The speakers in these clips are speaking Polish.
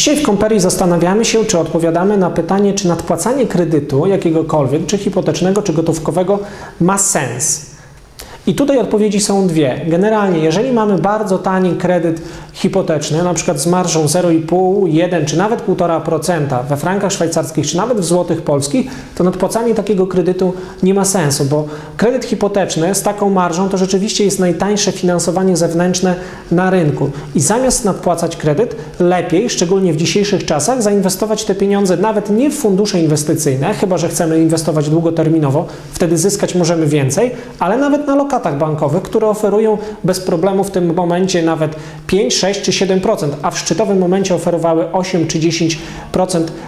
Dzisiaj w Komperii zastanawiamy się, czy odpowiadamy na pytanie, czy nadpłacanie kredytu jakiegokolwiek, czy hipotecznego, czy gotówkowego ma sens. I tutaj odpowiedzi są dwie. Generalnie, jeżeli mamy bardzo tani kredyt hipoteczny, na przykład z marżą 0,5, 1 czy nawet 1,5% we frankach szwajcarskich, czy nawet w złotych polskich, to nadpłacanie takiego kredytu nie ma sensu, bo kredyt hipoteczny z taką marżą to rzeczywiście jest najtańsze finansowanie zewnętrzne na rynku. I zamiast nadpłacać kredyt, lepiej, szczególnie w dzisiejszych czasach, zainwestować te pieniądze nawet nie w fundusze inwestycyjne, chyba że chcemy inwestować długoterminowo, wtedy zyskać możemy więcej, ale nawet na lokatach bankowych, które oferują bez problemu w tym momencie nawet 5, 6 czy 7%, a w szczytowym momencie oferowały 8 czy 10%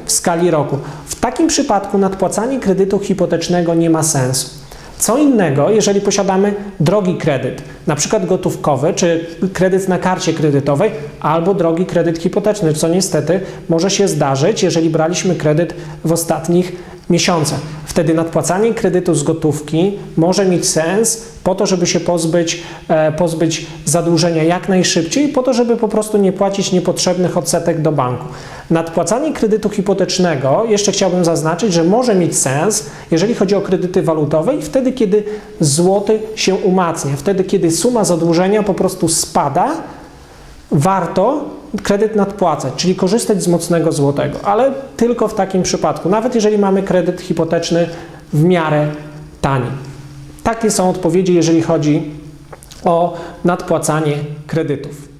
w skali roku. W takim przypadku nadpłacanie kredytu hipotecznego nie ma sensu. Co innego, jeżeli posiadamy drogi kredyt, na przykład gotówkowy, czy kredyt na karcie kredytowej, albo drogi kredyt hipoteczny, co niestety może się zdarzyć, jeżeli braliśmy kredyt w ostatnich miesiącach. Wtedy nadpłacanie kredytu z gotówki może mieć sens po to, żeby się pozbyć, e, pozbyć zadłużenia jak najszybciej, po to, żeby po prostu nie płacić niepotrzebnych odsetek do banku. Nadpłacanie kredytu hipotecznego, jeszcze chciałbym zaznaczyć, że może mieć sens, jeżeli chodzi o kredyty walutowe i wtedy, kiedy złoty się umacnia, wtedy, kiedy suma zadłużenia po prostu spada, warto kredyt nadpłacać, czyli korzystać z mocnego złotego, ale tylko w takim przypadku, nawet jeżeli mamy kredyt hipoteczny w miarę tani. Takie są odpowiedzi, jeżeli chodzi o nadpłacanie kredytów.